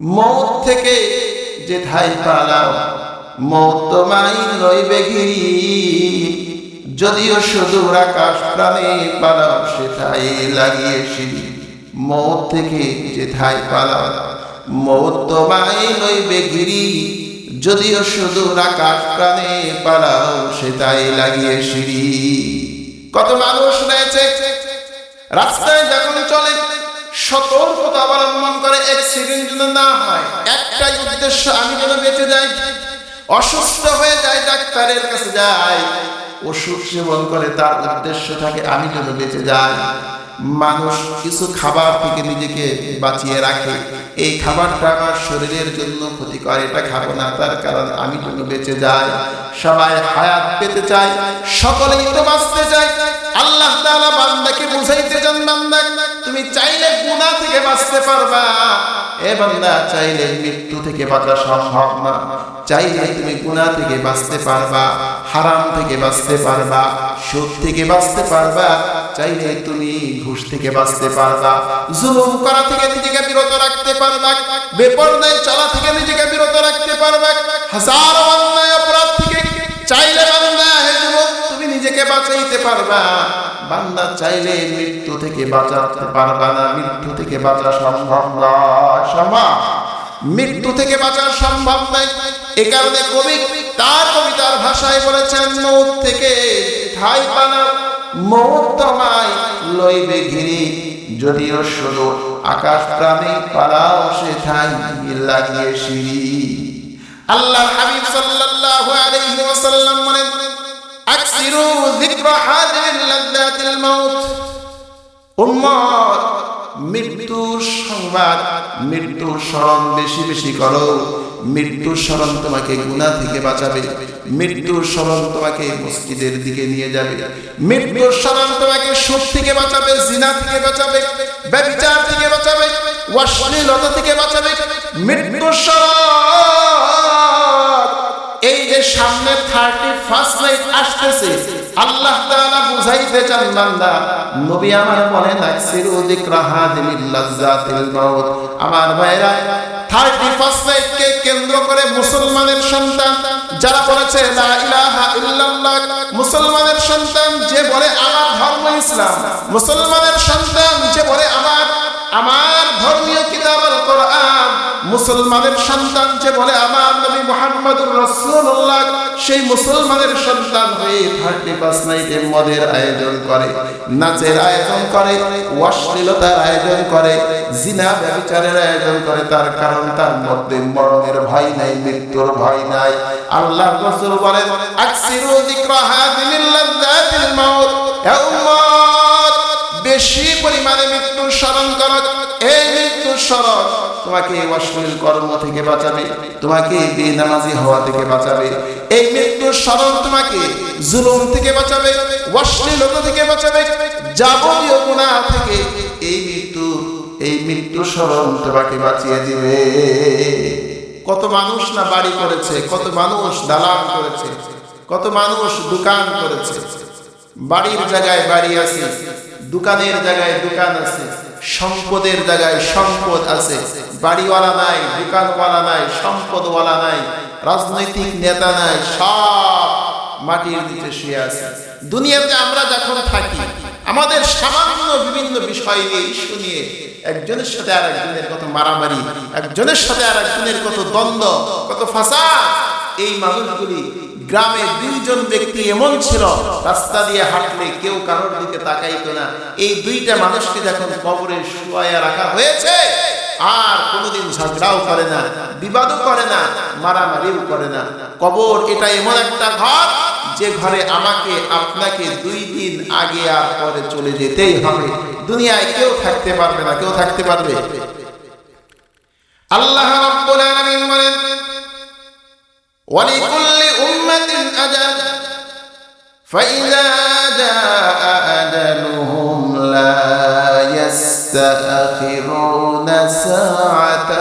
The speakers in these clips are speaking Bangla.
মৌত থেকে যে ঠাই পালাও, মৌত তোমায় লইবে ঘিরি। যদিও শুধু আকাশ প্রাণে পালাও লাগিয়ে সিঁড়ি। মৌত থেকে যে ঠাই পালাও, মৌত তোমায় লইবে ঘিরি। যদিও শুধু আকাশ প্রাণে পালাও, সেটাই লাগিয়ে সিঁড়ি। কত মানুষ রয়েছে? রাস্তায় যখন চলে সতর্কতা অবলম্বন করে না হয়। একটাই উদ্দেশ্য, আমি যেন বেঁচে যাই, অসুস্থ হয়ে ডাক্তারের কাছে যায় ওষুধ সেবন করে তার উদ্দেশ্য থাকে, আমি যেন বেঁচে যাই। মানুষ কিছু খাবার থেকে নিজেকে বাঁচিয়ে রাখে। এই খাবারটা আমার শরীরের জন্য ক্ষতিকর, এটা খাব না, তার কারণ আমি যেন বেঁচে যাই। সবাই হায়াত পেতে চায় সকলেই তো বাঁচতে চায় আল্লাহ তাআলা বান্দাকে বুঝাইতে বান্দা, তুমি চাইলে গুনাহ থেকে বাঁচতে পারবা। এ বান্দা, চাইলে মৃত্যু থেকে বাঁচা সম্ভব না। চাইলে তুমি গুনাহ থেকে বাঁচতে পারবা, হারাম থেকে বাঁচতে পারবা, সুদ থেকে বাঁচতে পারবা, চাইলে তুমি ঘুষ থেকে বাঁচতে পারবা, জুলুম করা থেকে নিজেকে বিরত রাখতে পারবা, বেপরদায় চলা থেকে নিজেকে বিরত রাখতে পারবা, হাজারো বাঁচাইতে পারবা। বান্দা চাইলে মৃত্যু থেকে বাঁচাতে পারবা না। মৃত্যু থেকে বাঁচা সম্ভব নয়। সম্ভব। মৃত্যু থেকে বাঁচা সম্ভব নয়। এ কারণে কবি তার কবিতার ভাষায় বলেছেন, মৌত থেকে ঠাই পানা মৌত তোমায় লইবে ঘিরি। যদিও শুধু আকাশ প্রাণী পালাও, সে ঠাই লাগিয়ে সিঁড়ি। আল্লাহ হাবিব সাল্লাল্লাহু আলাইহি ওয়াসাল্লাম বলেন আকসিরু যিকরা হাদিল লাদ্দাতিল মাউত। উম্মত, মৃত্যুর সংবাদ, মৃত্যুর স্মরণ বেশি বেশি করো। মৃত্যুর স্মরণ তোমাকে গুনাহ থেকে বাঁচাবে। মৃত্যুর স্মরণ তোমাকে মসজিদের দিকে নিয়ে যাবে। মৃত্যুর স্মরণ তোমাকে সুদ থেকে বাঁচাবে, জিনা থেকে বাঁচাবে ব্যভিচার থেকে বাঁচাবে, অশ্লীলতা থেকে বাঁচাবে। মৃত্যুর স্মরণ যে সামনে থার্টি ফার্স্ট নাইট আসতেছে, আল্লাহ তাআলা বুঝাইতে চান, বান্দা, নবী আমার মনে রাখছির যিকরা হাদিমিল লাজ্জাতিল মাউত। আমার ভাইরা থার্টি ফার্স্ট নাইটকে কেন্দ্র করে মুসলমানের সন্তান, যারা বলেছে, লা ইলাহা ইল্লাল্লাহ মুসলমানের সন্তান যে বলে, আমার ধর্ম ইসলাম মুসলমানের সন্তান যে বলে, আমার আমার ধর্মীয় কিতাব মুসলমানের সন্তান যে বলে, আমার নবী মুহাম্মদুর রাসূলুল্লাহ, সেই মুসলমানের সন্তান হয়ে থার্টি পাঁচ নাইটে মদের আয়োজন করে, নাচের আয়োজন করে, অশ্লীলতার আয়োজন করে, জিনা ব্যভিচারের আয়োজন করে। তার কারণ তার মধ্যে মরণের ভয় নাই, মৃত্যুর ভয় নাই। আল্লাহ রাসূল বলেন, আকসিরু যিকরা হাদিমিল লাদ্দাতিল মাউত। বেশি পরিমাণে মৃত্যুর স্মরণ করো। এই স্মরণ তোমাকে অশ্লীল কর্ম থেকে বাঁচাবে, তোমাকে বেনামাজি হওয়া থেকে বাঁচাবে, এই তোমাকে জুলুম থেকে বাঁচাবে থেকে বাঁচাবে, যাবতীয় গুনাহ থেকে এই মৃত্যু এই মৃত্যু তোমাকে বাঁচিয়ে দিবে। কত মানুষ না বাড়ি করেছে, কত মানুষ দালান করেছে, কত মানুষ দোকান করেছে, বাড়ির জায়গায় বাড়ি আছে দোকানের জায়গায় দোকান আছে, সম্পদের জায়গায় সম্পদ আছে, বাড়িওয়ালা নাই, দোকানওয়ালা নাই, সম্পদওয়ালা নাই, রাজনৈতিক নেতা নাই, সব মাটির নিচে শুয়ে আছে। দুনিয়াতে আমরা যখন থাকি, আমাদের সামান্য বিভিন্ন বিষয় নিয়ে, ইস্যু নিয়ে, একজনের সাথে আর একজনের কত মারামারি, একজনের সাথে আর একজনের কত দ্বন্দ্ব, কত ফাঁসা এই মানুষগুলি গ্রামে দুইজন ব্যক্তি এমন ছিল, রাস্তা দিয়ে হাঁটলে কেউ কারোর দিকে তাকাইত না। এই দুইটা মানুষকে যখন কবরের শুয়াইয়া রাখা হয়েছে। আর কোনোদিন ঝগড়াও করে না, বিবাদও করে না, মারামারিও করে না। কবর এটা এমন একটা ঘর, যে ঘরে আমাকে, আপনাকে দুই দিন আগে আর পরে চলে যেতেই হবে। দুনিয়ায় কেউ থাকতে পারবে না, কেউ থাকতে পারবে। আল্লাহ রাব্বুল আলামিন বলেন, ওয়ালিকুল فإذا جاء أجلهم لا يستأخرون ساعة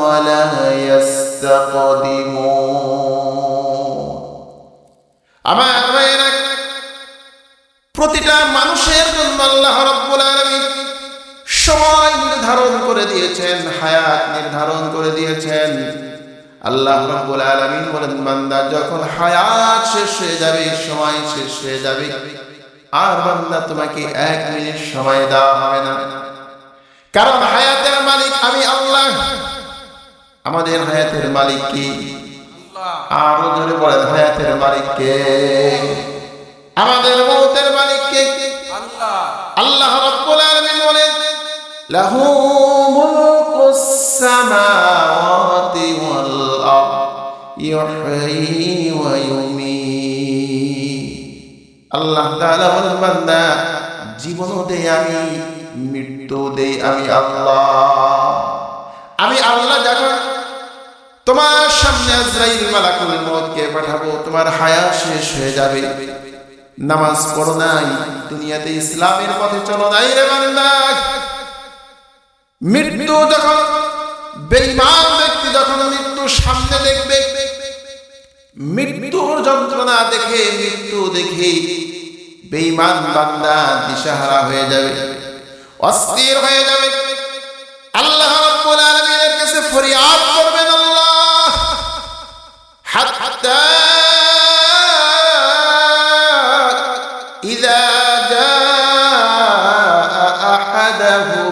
ولا يستقدمون আমার ভাইয়েরা প্রতিটা মানুষের জন্য আল্লাহ রাব্বুল আলামিন সময় নির্ধারণ করে দিয়েছেন হায়াত নির্ধারণ করে করে দিয়েছেন আল্লাহ রাব্বুল আলামিন বলেন বান্দা যখন হায়াত শেষ হয়ে যাবে সময় শেষ হয়ে যাবে আর বান্দা তোমাকে এক মিনিট সময় দেওয়া হবে না। কারণ হায়াতের মালিক আমি আল্লাহ। আমাদের হায়াতের মালিক কি? আরও জোরে বলেন হায়াতের মালিক কে? আমাদের মৌতের মালিক কে? আল্লাহ। আল্লাহ রাব্বুল আলামিন বলেন লাহু মুলকুস সামাওয়াতি বান্দা জীবনও দেই আমি, মৃত্যু দেই আমি আল্লাহ। আমি আল্লাহ যখন তোমার সামনে আজরাইল মালাকুল মউতকে পাঠাবো, তোমার হায়াত শেষ হয়ে যাবে। নামাজ পড়ো নাই, দুনিয়াতে ইসলামের পথে চলো নাই রে বান্দা। মৃত্যু যখন বেঈমান ব্যক্তি যখন মৃত্যু সামনে দেখবে মৃত্যুর যন্ত্রণা দেখে মৃত্যু দেখে বেঈমান বান্দা দিশাহারা হয়ে যাবে অস্থির হয়ে যাবে আল্লাহ রাব্বুল আলামিনের কাছে ফরিয়াদ করবেন আল্লাহ হাত্তা إذا جاء أحدهم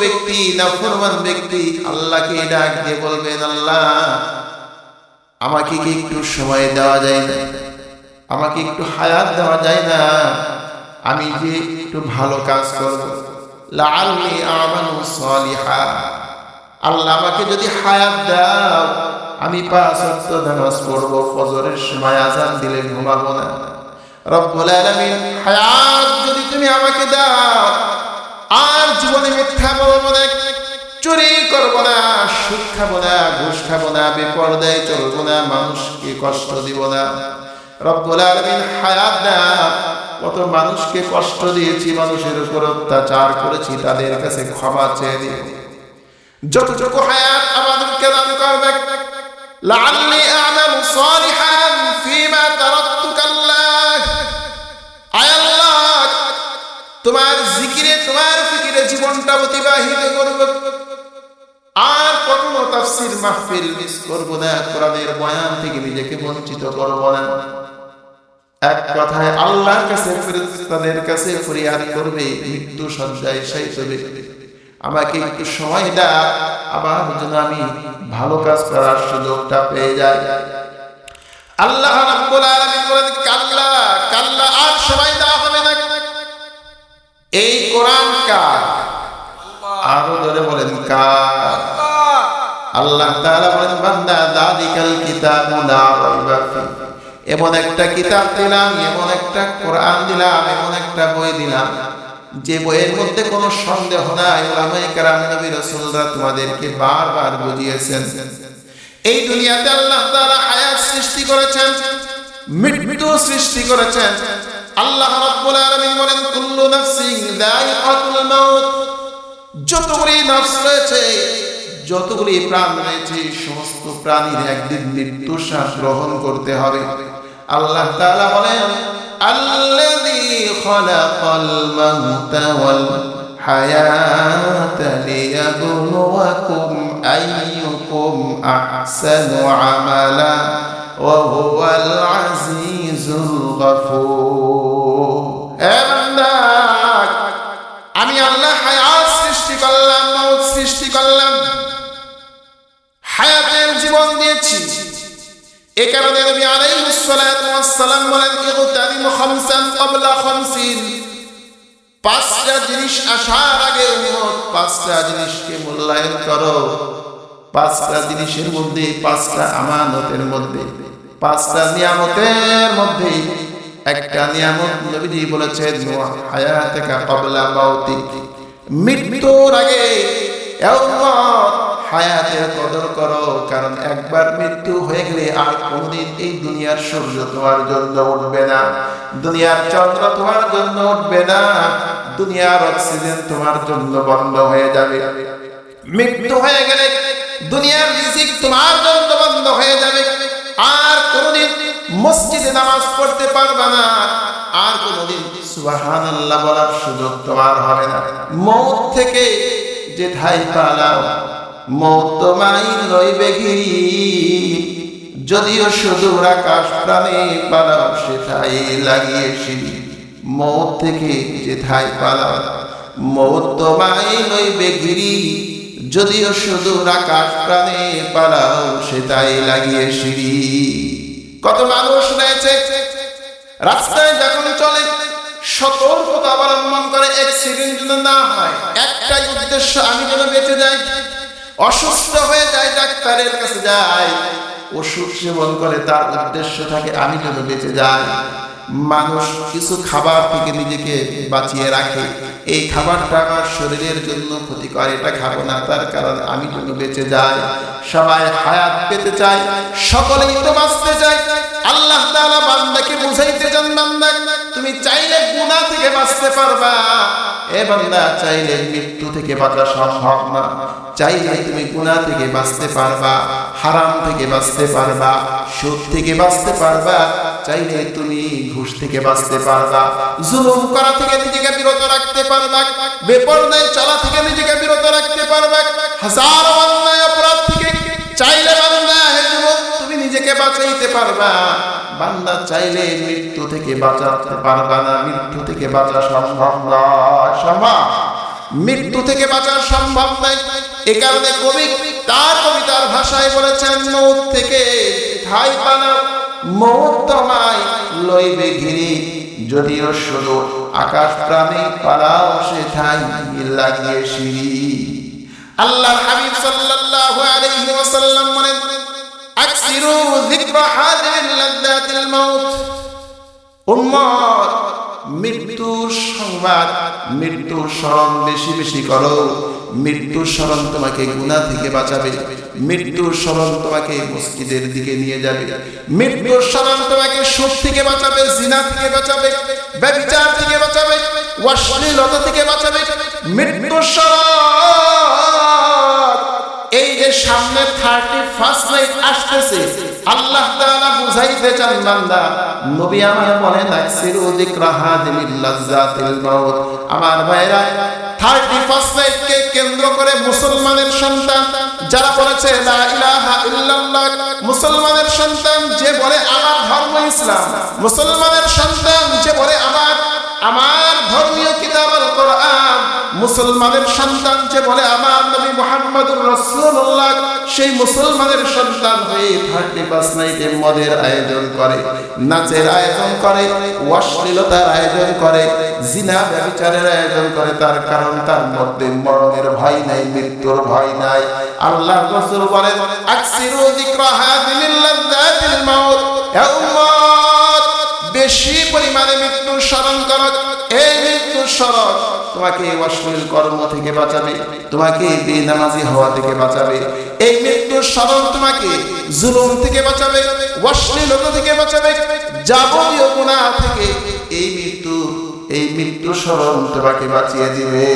ব্যক্তি, নাফরমান ব্যক্তি আল্লাহকে ডাক দিয়ে বলবেন, আল্লাহ, আমাকে কি একটু সময় দেওয়া যায় না? আমাকে একটু হায়াত দেওয়া যায় না? আমি যে একটু ভালো কাজ করব। আমানু আল্লাহ আমাকে যদি হায়াত দাও, আমি পাঁচ ফজরের সময় আজান দিলে ঘুমাবো না। রব্বুল আলামিন, হায়াত যদি তুমি আমাকে দাও আর জীবনে মিথ্যা বলব না, চুরি করব না, সুদ খাব না, ঘুষ খাব না, বেপরদায় চলবো না, মানুষকে কষ্ট দিব না। রব্বুল আলামিন হায়াত দাও কত মানুষকে কষ্ট দিয়েছি, মানুষের উপর অত্যাচার করেছি, তাদের কাছে ক্ষমা চেয়ে দিই যতটুকু হায়াত আমাদেরকে দান করবে আ'মালু সালিহান অতিবাহিত করব। আর কখনো তাফসীর মাহফিল মিস করব না, কোরআনের বয়ান থেকে নিজেকে বঞ্চিত করব না। এক কথায় আল্লাহর কাছে, ফেরেশতাদের কাছে ফরিয়াদ করবে, মৃত্যু সজ্জায় শায়িত ব্যক্তি। আমাকে একটু সময় দাও আবার যেন আমি ভালো কাজ করার সুযোগটা পেয়ে যাই। আল্লাহ রাব্বুল আলামিন বলেন, কাল্লা কাল্লা, আর সময় দেওয়া হবে না। এই আরও ধরে বলেন, কার? আল্লাহ তাআলা বলেন, বান্দা দালিকাল কিতাবু লা রাইবা এমন একটা কিতাব দিলাম, এমন একটা কোরআন দিলাম, এমন একটা বই দিলাম, যে বইয়ের মধ্যে কোনো সন্দেহ নাই। ওলামায়ে কেরাম নবী রাসূলরা তোমাদেরকে বারবার বুঝিয়েছেন। এই দুনিয়াতে আল্লাহ তাআলা হায়াত সৃষ্টি করেছেন, মৃত্যু সৃষ্টি করেছেন। আল্লাহ রাব্বুল আলামিন বলেন, কুল্লু নাফসিন যায়িকাতুল মাউত। যতগুলি নফস রয়েছে, যতগুলি প্রাণ রয়েছে, সমস্ত প্রাণীর একদিন মৃত্যু শ্বাস গ্রহণ করতে হবে। আল্লাহ তাআলা বলেন, আল্লাযী খালাকাল মাউতা ওয়াল হায়াতা লিয়াবলুয়াকুম আইয়ুকুম আহসানু আমালা, ওয়া হুয়াল আজিজুল গফুর। কারণে নবী আলাইহিস সালাতু ওয়াস সালাম বলেন খামসান ক্বাবলা খামসিন। পাঁচটা জিনিস আসার আগে উম্মত, পাঁচটা জিনিসকে মূল্যায়ন করো। পাঁচটা জিনিসের মধ্যে, পাঁচটা আমানতের মধ্যে, পাঁচটা নিয়ামতের মধ্যে। একটা নিয়ামত নবীজি বলেছেন হায়াতাকা ক্বাবলা মাউতিক। মৃত্যুর আগে হায়াতের কদর করো, কারণ একবার মৃত্যু হয়ে গেলে আর কোনদিন এই দুনিয়ার সূর্য তোমার জন্য উঠবে না। দুনিয়ার চন্দ্র তোমার জন্য উঠবে না, দুনিয়ার অক্সিজেন তোমার জন্য বন্ধ হয়ে যাবে। মৃত্যু হয়ে গেলে দুনিয়ার রিজিক তোমার জন্য বন্ধ হয়ে যাবে। আর কোনদিন মসজিদে নামাজ পড়তে পারবে না, আর কোনোদিন সুবহানাল্লাহ বলার সুযোগ তোমার হবে না। মৌত থেকে যে ঠাই পালাও মৌত তোমায় রইবে ঘিরি যদিও সুদূর আকাশ প্রাণে পালাও সেটাই লাগিয়ে সিঁড়ি মৌত থেকে যে ঠাই পালাও, মৌত তোমায় লইবে ঘিরি যদিও সুদূর আকাশ প্রাণে পালাও সেটাই লাগিয়ে সিঁড়ি কত মানুষ রয়েছে? রাস্তায় যখন চলে, সতর্কতা অবলম্বন করে অ্যাক্সিডেন্ট যেন না হয়। একটাই উদ্দেশ্য, আমি যেন বেঁচে অসুস্থ হয়ে যায়, ডাক্তারের কাছে যায়। ওষুধ সেবন করে, তার উদ্দেশ্য থাকে, আমি যেন বেঁচে যাই? মানুষ কিছু খাবার থেকে নিজেকে বাঁচিয়ে রাখে। এই খাবারটা আমার শরীরের জন্য ক্ষতিকর, এটা খাব না, তার কারণ আমি যেন বেঁচে যাই? সবাই হায়াত পেতে চাই সকলেই তো বাঁচতে চাই আল্লাহ তাআলা বান্দাকে বুঝাইতে চান, বান্দা। তুমি চাইলে গুনাহ থেকে বাঁচতে পারবা। এ বান্দা, চাইলে মৃত্যু থেকে বাঁচা সম্ভব না। চাইলে তুমি গুনাহ থেকে বাঁচতে পারবা, হারাম থেকে বাঁচতে পারবা, সুদ থেকে বাঁচতে পারবা, চাইলে তুমি ঘুষ থেকে বাঁচতে পারবা, জুলুম করা থেকে নিজেকে বিরত রাখতে পারবা, বেপরদায় চলা থেকে নিজেকে বিরত রাখতে পারবা, হাজার অন্যায় অপরাধ থেকে চাইলে নিজেকে বাঁচাইতে পারবা। বান্দা চাইলে মৃত্যু থেকে বাঁচাতে পারবা না। মৃত্যু থেকে বাঁচা সম্ভব সম্ভব। মৃত্যু থেকে বাঁচা সম্ভব নয়। এ কারণে কবি তার কবিতার ভাষায় বলেছেন, মৌত থেকে ঠাই পানা মৌত তোমায় লইবে ঘিরি। যদিও শুধু আকাশ প্রাণে পালাও, সে ঠাই লাগিয়ে সিঁড়ি। আল্লাহ হাবিব সাল্লাল্লাহু আকসিরু যিকরা হাদিল লাদ্দাতিল মাউত উম্মত, মৃত্যুর সংবাদ, মৃত্যুর স্মরণ বেশি বেশি করো। মৃত্যুর স্মরণ তোমাকে গুণা থেকে বাঁচাবে। মৃত্যুর স্মরণ তোমাকে মসজিদের দিকে নিয়ে যাবে। মৃত্যুর স্মরণ তোমাকে সুখ থেকে বাঁচাবে, জিনা থেকে বাঁচাবে, ব্যবচার থেকে বাঁচাবে, অশ্লীলতা থেকে বাঁচাবে। মৃত্যুর সামনে থার্টি ফার্স্ট নাইট আসতেছে। আল্লাহ বুঝাইতে চান, বান্দা, নবী আমার মনে মাউত। আমার ভাইরা থার্টি ফার্স্ট কেন্দ্র করে মুসলমানের সন্তান, যারা বলেছে, লা ইলাহা ইল্লাল্লাহ, মুসলমানের সন্তান যে বলে, আমার ধর্ম ইসলাম। মুসলমানের মুসলমানের সন্তান যে বলে, আমার নবী মুহাম্মদুর রাসূলুল্লাহ সেই মুসলমানের সন্তান হয়ে থার্টি পাঁচ নাইটে মদের আয়োজন করে, নাচের আয়োজন করে, অশ্লীলতার আয়োজন করে, জিনা ব্যভিচারের আয়োজন করে। তার কারণ তার মধ্যে মরণের ভয় নাই, মৃত্যুর ভয় নাই। আল্লাহ রাসূল বলেন, আকসিরু যিকরা হাদিমিল লাদ্দাতিল মাউত বেশি পরিমাণে মৃত্যুর স্মরণ করো। এই মৃত্যুর তোমাকে অশ্লীল কর্ম থেকে বাঁচাবে, তোমাকে বেনামাজি হওয়া থেকে বাঁচাবে। এই মৃত্যুর স্মরণ তোমাকে জুলুম থেকে বাঁচাবে, অশ্লীলতা থেকে বাঁচাবে, যাবতীয় গুণা থেকে এই মৃত্যু এই মৃত্যু স্মরণ তোমাকে বাঁচিয়ে দিবে।